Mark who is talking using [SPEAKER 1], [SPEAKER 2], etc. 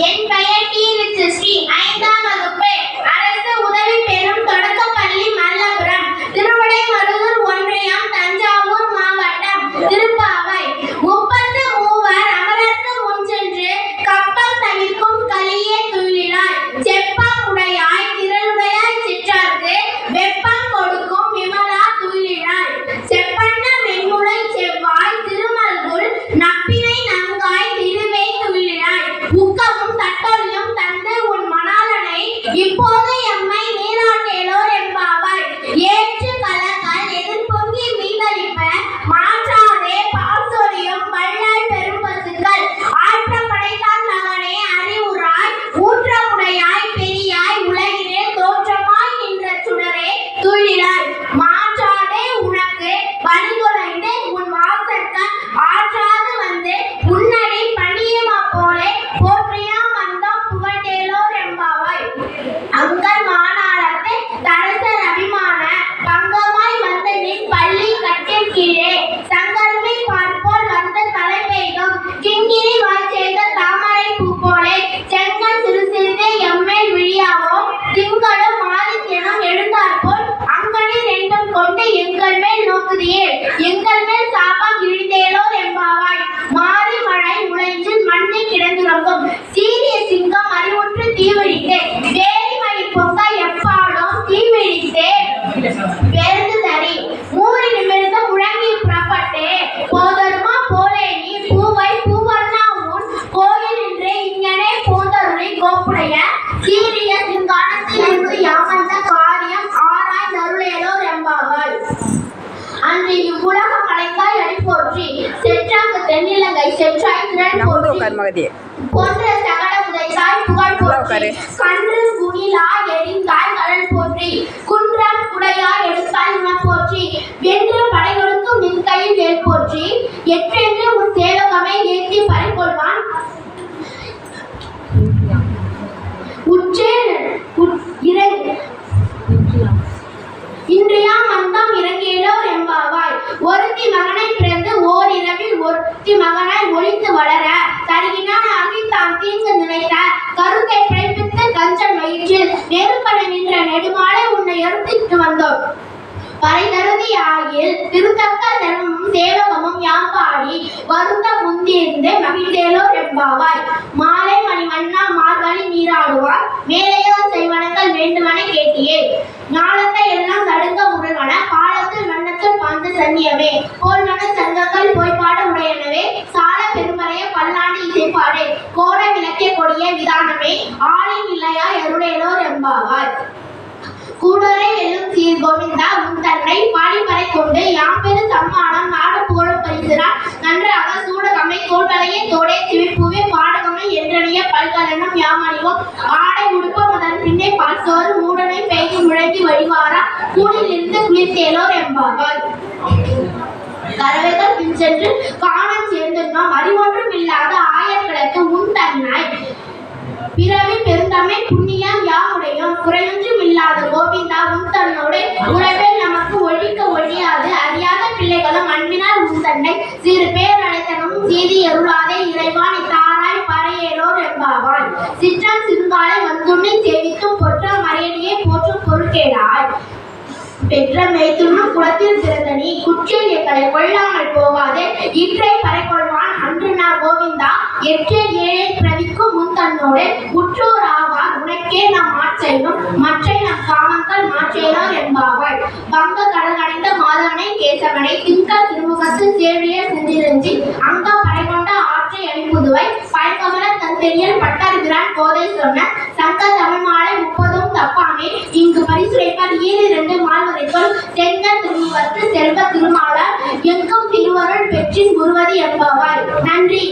[SPEAKER 1] என் பெயர் இப்போது எம் தென்னிலங்கை செற்றாய் திரள் போற்றி
[SPEAKER 2] உட்கார்
[SPEAKER 1] போன்ற புகழ் போற்றி. கன்று குணிலா எரிந்தாய் கடல் போற்றி. குன்றம் தருதி திருத்தக்க தர்மமும் சேவகமும் யாம் பாடி வருந்த முந்திருந்து மகிழ்ந்தேலோ ரெம்பாவாய் மாலை மணி வண்ணா மார்கழி நீராடுவார் மேலையோ செய்வனங்கள் வேண்டுமென கேட்டியே. நாளத்தை எல்லாம் தடுங்க முருகன பாலத்தில் வண்ணத்தில் பாய்ந்த போல் மன சங்கங்கள் போய்ப்பாட உடையனவே சால பெருமறைய பல்லாண்டு இசைப்பாடு. கோட விளக்கே கொடிய விதானமே ஆளின் இல்லையா அருளேலோர் ரெம்பாவாய் கொண்டு யாம்பெரு சம்மானம் நாடு புகழும் பரிசுரான் நன்றாக சூடகமை தோல்வலையே தோடே திவிப்புவே பாடகமை என்றனிய பல்கலனம் யாமறிவோம் ஆடை உடுப்பம் அதன் பின்னே பால் மூடனை பெய்து முழங்கி வழிவாரா? கூடிலிருந்து குளிர்த்தேலோர் என்பார்கள். கரவைகள் பின் சென்று காணம் சேர்ந்திருந்தோம் அறிவொன்றும் இல்லாத ஆயர்களுக்கு உன் தன்னாய். பிறவி பெரு தமிழ் புண்ணியம் யாவுடையோம் குறையொன்றும் இல்லாத கோவிந்தா உன் தன்னோடு நமக்கு ஒழிக்க ஒழியாது. அறியாத பிள்ளைகளும் அன்பினால் உன் தன்னை சிறு பேர் அழைத்தனும் செய்தி அருளாதே இறைவான் தாராய் பறையேலோர் என்பாவாய். சிற்றம் சிறுங்காலை வந்துண்ணை சேவித்தும் பொற்ற மறையடியே போற்றும் பொருட்கேடாய் பெற்ற மேய்த்துண்ணும் குளத்தில் பிறந்த நீ குற்றில் எங்களை கொள்ளாமல் போகாதே. இற்றை பறைகொள்வான் அன்று நான் கோவிந்தா எற்றே ஏழை பிரவிக்கும் முன் தன்னோடு உற்றோர் ஆவார். உனக்கே நாம் மாற்றெய்வோம் மற்றை நம் காமங்கள் மாற்றேனோர் என்பாவாள் பங்க கடல் அடைந்த மாதவனை கேசவனை திங்கள் திருமுகத்து சேழிய சென்றிருந்தி அங்க படை கொண்ட ஆற்றை அழிப்புதுவை பயங்கமல தந்தெரியல் பட்டாரிபிரான் கோதை சொன்ன சங்க தமிழ் மாலை முப்பதும் தப்பாமே. இங்கு பரிசுரைப்பார் ஈரு இரண்டு மால்வரைக்குள் தென்க திருமுகத்து செல்வ திருமாலார் எங்கும் திருவருள் பெற்றின் குருவதி என்பவாய் நன்றி.